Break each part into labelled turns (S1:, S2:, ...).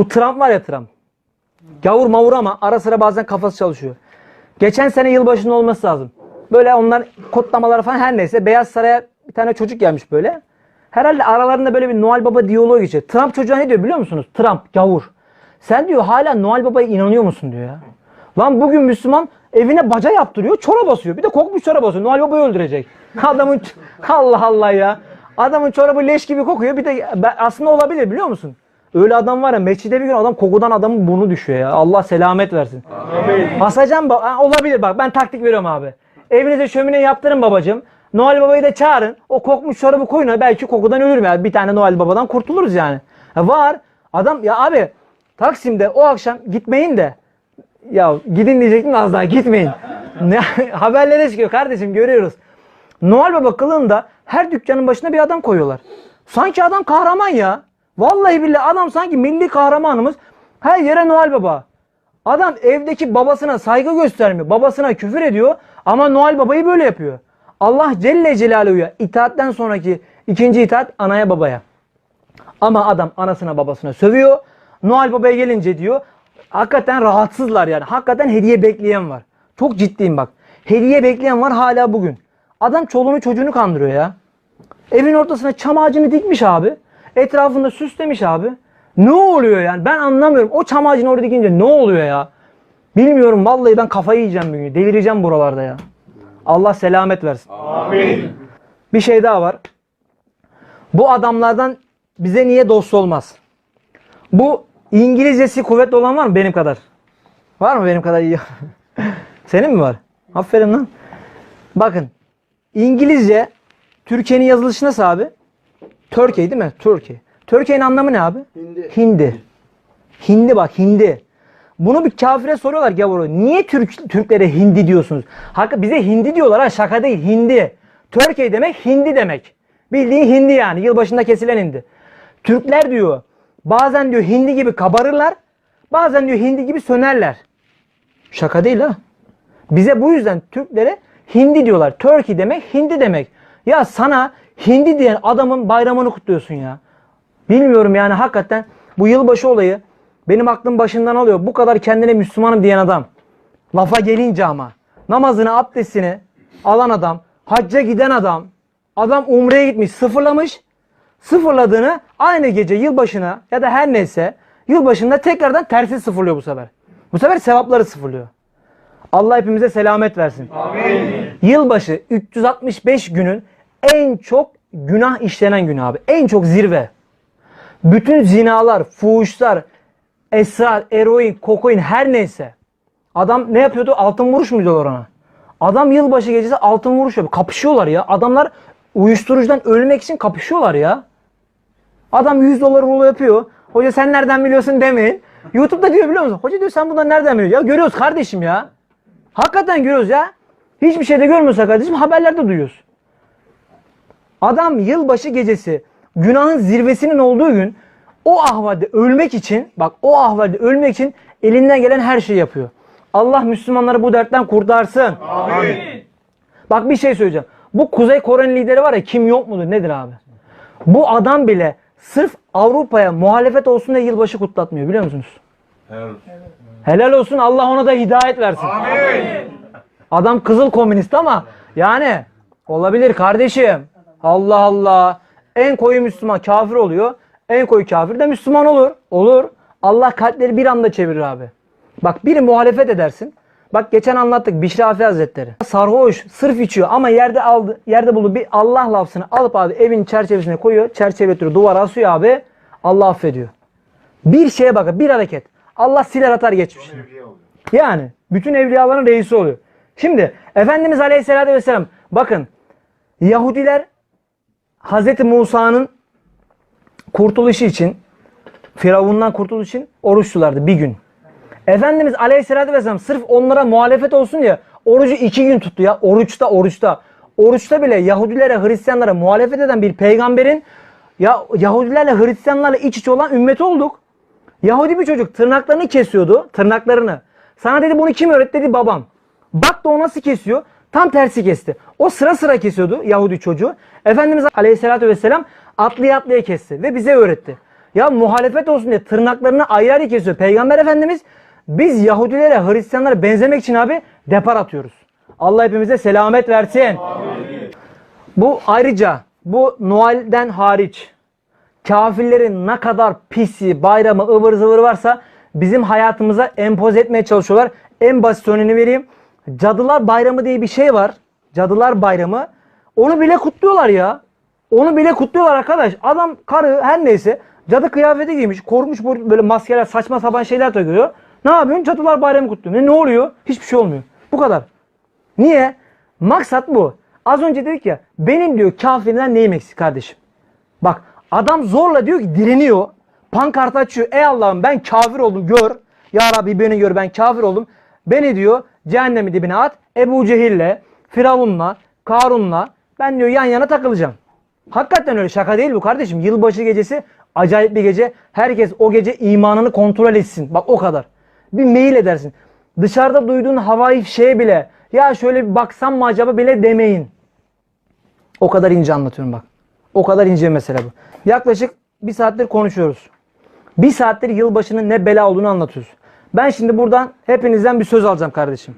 S1: Bu Trump var ya Trump. Gavur mavur ama ara sıra bazen kafası çalışıyor. Geçen sene yılbaşında olması lazım. Böyle onlar kodlamalar falan her neyse Beyaz Saray'a bir tane çocuk gelmiş böyle. Herhalde aralarında böyle bir Noel Baba diyaloğu geçiyor. Trump çocuğa ne diyor biliyor musunuz? Trump gavur. Sen diyor hala Noel Baba'ya inanıyor musun diyor ya. Lan bugün Müslüman evine baca yaptırıyor, çora basıyor. Bir de kokmuş çora basıyor. Noel Baba'yı öldürecek. Adamın Allah Allah ya. Adamın çorabı leş gibi kokuyor. Bir de aslında olabilir biliyor musun? Öyle adam var ya mescide bir gün adam kokudan adamın burnu düşüyor ya. Allah selamet versin. Basacağım ba- Ha, olabilir bak ben taktik veriyorum abi. Evinize şömine yaptırın babacığım. Noel Baba'yı da çağırın. O kokmuş çorabı koyun. Belki kokudan ölür ya. Bir tane Noel Baba'dan kurtuluruz yani. Ha, var. Adam ya abi Taksim'de o akşam gitmeyin de ya gidin diyecektim az daha gitmeyin. ne, haberlere çıkıyor kardeşim görüyoruz. Noel Baba kılığında her dükkanın başına bir adam koyuyorlar. Sanki adam kahraman ya. Vallahi billahi adam sanki milli kahramanımız. Her yere Noel Baba. Adam evdeki babasına saygı göstermiyor. Babasına küfür ediyor ama Noel Baba'yı böyle yapıyor. Allah Celle Celaluhu'ya itaatten sonraki ikinci itaat anaya babaya. Ama adam anasına babasına sövüyor. Noel Baba'ya gelince diyor hakikaten rahatsızlar yani. Hakikaten hediye bekleyen var. Çok ciddiyim bak. Hediye bekleyen var hala bugün. Adam çoluğunu çocuğunu kandırıyor ya. Evin ortasına çam ağacını dikmiş abi. Etrafında süslemiş abi. Ne oluyor yani? Ben anlamıyorum. O çam ağacını orada dikince ne oluyor ya? Bilmiyorum vallahi ben kafayı yiyeceğim bir gün. Delireceğim buralarda ya. Allah selamet versin.
S2: Amin.
S1: Bir şey daha var. Bu adamlardan bize niye dost olmaz? Bu İngilizcesi kuvvetli olan var mı benim kadar? Var mı benim kadar iyi? Senin mi var? Aferin lan. Bakın. İngilizce Türkiye'nin yazılışı nasıl abi? Türkiye değil mi? Türkiye. Türkiye'nin anlamı ne abi?
S2: Hindi.
S1: Hindi. Hindi bak hindi. Bunu bir kafire soruyorlar gavuru. Niye Türk Türklere hindi diyorsunuz? Hakika bize hindi diyorlar ha şaka değil hindi. Türkiye demek hindi demek. Bildiğin hindi yani yılbaşında kesilen hindi. Türkler diyor bazen diyor hindi gibi kabarırlar. Bazen diyor hindi gibi sönerler. Şaka değil ha. Bize bu yüzden Türklere hindi diyorlar. Turkey demek hindi demek. Ya sana hindi diyen adamın bayramını kutluyorsun ya. Bilmiyorum yani hakikaten bu yılbaşı olayı benim aklım başından alıyor. Bu kadar kendine Müslümanım diyen adam. Lafa gelince ama namazını abdestini alan adam, hacca giden adam, adam umreye gitmiş sıfırlamış. Sıfırladığını aynı gece yılbaşına ya da her neyse yılbaşında tekrardan tersi sıfırlıyor bu sefer. Bu sefer sevapları sıfırlıyor. Allah hepimize selamet versin. Yılbaşı 365 günün en çok günah işlenen günü abi. En çok zirve. Bütün zinalar, fuhuşlar, esrar, eroin, kokain her neyse. Adam ne yapıyordu? Altın vuruş mu diyorlar ona? Adam yılbaşı gecesi altın vuruş yapıyor. Kapışıyorlar ya. Adamlar uyuşturucudan ölmek için kapışıyorlar ya. Adam 100 dolar rulo yapıyor. Hoca sen nereden biliyorsun demeyin. YouTube'da diyor biliyor musun? Hoca diyor sen bundan nereden biliyorsun? Ya görüyoruz kardeşim ya. Hakikaten görüyoruz ya. Hiçbir şeyde görmüyorsak kardeşim haberlerde duyuyoruz. Adam yılbaşı gecesi günahın zirvesinin olduğu gün o ahvalde ölmek için bak o ahvalde ölmek için elinden gelen her şeyi yapıyor. Allah Müslümanları bu dertten kurtarsın.
S2: Amin.
S1: Bak bir şey söyleyeceğim. Bu Kuzey Kore'nin lideri var ya kim yok mudur nedir abi? Bu adam bile sırf Avrupa'ya muhalefet olsun diye yılbaşı kutlatmıyor biliyor musunuz? Helal olsun Allah ona da hidayet versin.
S2: Amin.
S1: Adam kızıl komünist ama yani olabilir kardeşim. Allah Allah. En koyu Müslüman kafir oluyor. En koyu kafir de Müslüman olur. Olur. Allah kalpleri bir anda çevirir abi. Bak biri muhalefet edersin. Bak geçen anlattık Bişri Afi Hazretleri. Sarhoş, sırf içiyor ama yerde aldı, yerde buldu bir Allah lafzını alıp abi evin çerçevesine koyuyor. Çerçevetiriyor, duvara asıyor abi. Allah affediyor. Bir şeye bakın, bir hareket. Allah siler atar geçmiş. Yani bütün evliyaların reisi oluyor. Şimdi Efendimiz Aleyhisselatü Vesselam bakın Yahudiler Hazreti Musa'nın kurtuluşu için Firavundan kurtuluş için oruç tutardı bir gün. Efendimiz Aleyhisselatü Vesselam sırf onlara muhalefet olsun diye orucu iki gün tuttu ya. Oruçta oruçta. Oruçta bile Yahudilere Hristiyanlara muhalefet eden bir peygamberin ya Yahudilerle Hristiyanlarla iç içe olan ümmeti olduk. Yahudi bir çocuk tırnaklarını kesiyordu. Tırnaklarını. Sana dedi bunu kim öğretti dedi babam. Bak da o nasıl kesiyor. Tam tersi kesti. O sıra sıra kesiyordu Yahudi çocuğu. Efendimiz Aleyhisselatü Vesselam atlaya atlaya kesti ve bize öğretti. Ya muhalefet olsun diye tırnaklarını ayrı ayrı kesiyor. Peygamber Efendimiz biz Yahudilere, Hristiyanlara benzemek için abi depar atıyoruz. Allah hepimize selamet versin. Bu ayrıca bu Noel'den hariç kafirlerin ne kadar pisi, bayramı, ıvır zıvır varsa bizim hayatımıza empoze etmeye çalışıyorlar. En basit örneğini vereyim. Cadılar Bayramı diye bir şey var. Cadılar Bayramı. Onu bile kutluyorlar ya. Onu bile kutluyorlar arkadaş. Adam karı her neyse cadı kıyafeti giymiş. Korkmuş böyle maskeler saçma sapan şeyler takıyor. Ne yapıyorsun? Cadılar Bayramı kutluyor. Ne, ne oluyor? Hiçbir şey olmuyor. Bu kadar. Niye? Maksat bu. Az önce dedik ya benim diyor kafirden neyim eksik kardeşim? Bak adam zorla diyor ki direniyor. Pankart açıyor. Ey Allah'ım ben kafir oldum gör. Ya Rabbi beni gör ben kafir oldum. Beni diyor cehennemin dibine at. Ebu Cehil'le, Firavun'la, Karun'la ben diyor yan yana takılacağım. Hakikaten öyle şaka değil bu kardeşim. Yılbaşı gecesi acayip bir gece. Herkes o gece imanını kontrol etsin. Bak o kadar. Bir mail edersin. Dışarıda duyduğun havai şeye bile ya şöyle bir baksam mı acaba bile demeyin. O kadar ince anlatıyorum bak. O kadar ince mesele bu. Yaklaşık bir saattir konuşuyoruz. Bir saattir yılbaşının ne bela olduğunu anlatıyoruz. Ben şimdi buradan hepinizden bir söz alacağım kardeşim.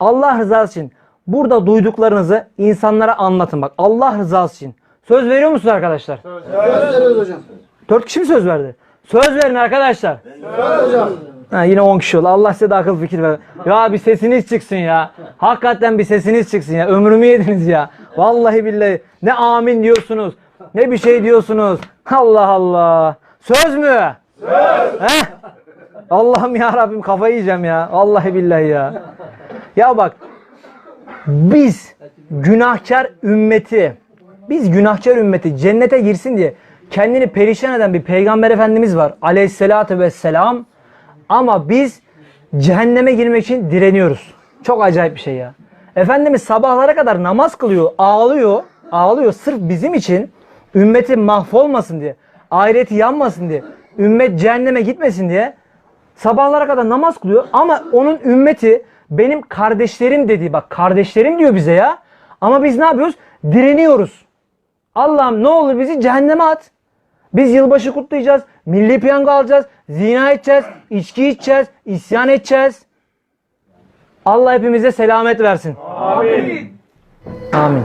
S1: Allah rızası için burada duyduklarınızı insanlara anlatın bak. Allah rızası için. Söz veriyor musunuz arkadaşlar?
S2: Veriyoruz hocam.
S1: Dört kişi mi söz verdi? Söz verin arkadaşlar.
S2: Ver hocam.
S1: Ha, yine 10 kişi oldu. Allah size de akıl fikir ver. Ya bir sesiniz çıksın ya. Hakikaten bir sesiniz çıksın ya. Ömrümü yediniz ya. Vallahi billahi. Ne amin diyorsunuz. Ne bir şey diyorsunuz. Allah Allah. Söz mü? Söz. Allah'ım ya Rabbim kafayı yiyeceğim ya. Vallahi billahi ya. Ya bak biz günahkar ümmeti biz günahkar ümmeti cennete girsin diye kendini perişan eden bir peygamber efendimiz var. Aleyhisselatü vesselam. Ama biz cehenneme girmek için direniyoruz. Çok acayip bir şey ya. Efendimiz sabahlara kadar namaz kılıyor, ağlıyor, ağlıyor sırf bizim için ümmeti mahvolmasın diye, ahireti yanmasın diye, ümmet cehenneme gitmesin diye sabahlara kadar namaz kılıyor ama onun ümmeti benim kardeşlerim dediği bak kardeşlerim diyor bize ya. Ama biz ne yapıyoruz? Direniyoruz. Allah'ım ne olur bizi cehenneme at. Biz yılbaşı kutlayacağız. Milli piyango alacağız. Zina edeceğiz. içki içeceğiz. isyan edeceğiz. Allah hepimize selamet versin. Amin. Amin.